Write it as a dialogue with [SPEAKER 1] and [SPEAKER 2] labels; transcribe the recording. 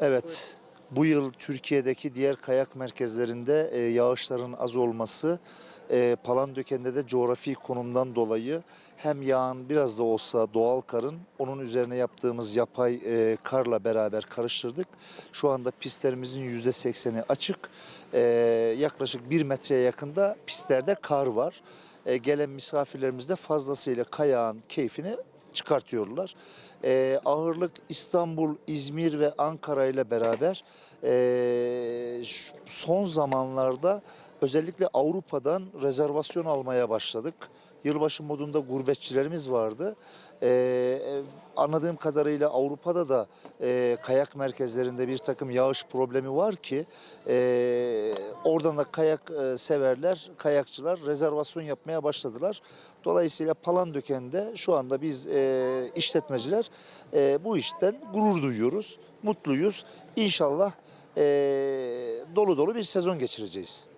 [SPEAKER 1] Evet, bu yıl Türkiye'deki diğer kayak merkezlerinde e, yağışların az olması, e, Palandöken'de de coğrafi konumdan dolayı hem yağan biraz da olsa doğal karın, onun üzerine yaptığımız yapay e, karla beraber karıştırdık. Şu anda pistlerimizin %80'i açık. E, yaklaşık 1 metreye yakında pistlerde kar var. E, gelen misafirlerimiz de fazlasıyla kayağın keyfini çıkartıyorlar. Ee, ağırlık İstanbul, İzmir ve Ankara ile beraber şu- son zamanlarda özellikle Avrupa'dan rezervasyon almaya başladık. Yılbaşı modunda gurbetçilerimiz vardı. Ee, anladığım kadarıyla Avrupa'da da ee, kayak merkezlerinde bir takım yağış problemi var ki ee, oradan da kayak ee, severler, kayakçılar rezervasyon yapmaya başladılar. Dolayısıyla Palandöken'de şu anda biz ee, işletmeciler ee, bu işten gurur duyuyoruz, mutluyuz. İnşallah ee, dolu dolu bir sezon geçireceğiz.